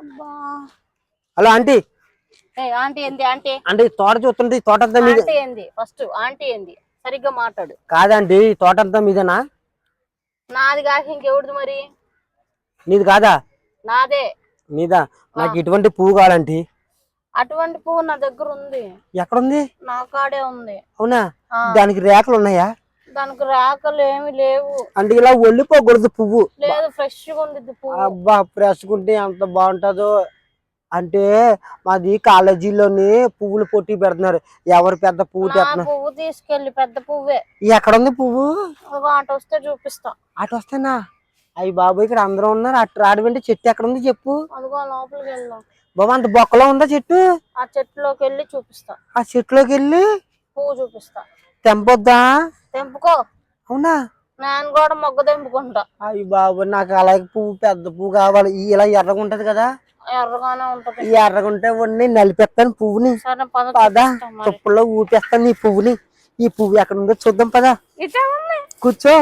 Hello aunty. Aunty ఏంది aunty? అంటే తోట చూస్తుంటే ఈ తోట అంతా మీద. ఆంటీ ఏంది? ఫస్ట్ ఆంటీ ఏంది? సరిగ్గా మాట్లాడు. కాదండి తోట అంతా మీదేనా? నాది కాక ఇంకెవడిది మరి? నీది కాదా? నాదే. నీదా? నాకు ఇటువంటి పువ్వు కావాలంటీ. అటువంటి పువ్వు నా దగ్గర ఉంది. ఎక్కడుంది? నా కాడే ఉంది. అవునా. దానికి రేఖలు ఉన్నాయా దానికి రాకలు ఏమి లేవు. అంటే ఇలా ఒళ్ళిపోకూడదు పువ్వు. లేదు ఫ్రెష్గా ఉంది పువ్వు. అబ్బా ప్రెస్కుంటే ఎంత బాగుంటుందో. అంటే మాది కాలేజీలోని పువ్వులు పొట్టి పెడుతున్నారు. ఎవరు పెద్ద పువ్వు తెస్తున్నారు పువ్వు తీసుకెళ్ళి పెద్ద పువ్వే. ఎక్కడుంది పువ్వు? ఒక ఆట వస్తే చూపిస్తా. అటు వస్తేనా? అయ్యి బాబు ఇక్కడ అందరూ ఉన్నారు. అటు రాడు వెంటే చెట్టు ఎక్కడ ఉంది చెప్పు. అదిగో లోపలికి వెళ్దాం. బాబు అంత బొక్కలో ఉందా చెట్టు? ఆ చెట్టులోకి వెళ్ళి చూపిస్తా. ఆ చెట్టులోకి వెళ్ళి పువ్వు చూపిస్తా. తెంపొద్దా? తెంపుకో. అవునా? నేను కూడా మొగ్గ తెంపుకుంటా. అయ్యి బాబు నాకు అలాగే పువ్వు పెద్ద పువ్వు కావాలి. ఈ ఇలా ఎర్రగా ఉంటది కదా? ఎర్రగానే ఉంటది. ఈ ఎర్రగా ఉంటే నలిపేస్తాను పువ్వుని. పద పద చూపిస్తా మరి. తుప్పలో ఊపేస్తాను ఈ పువ్వుని. ఈ పువ్వు ఎక్కడ ఉందో చూద్దాం పదా. కూర్చో.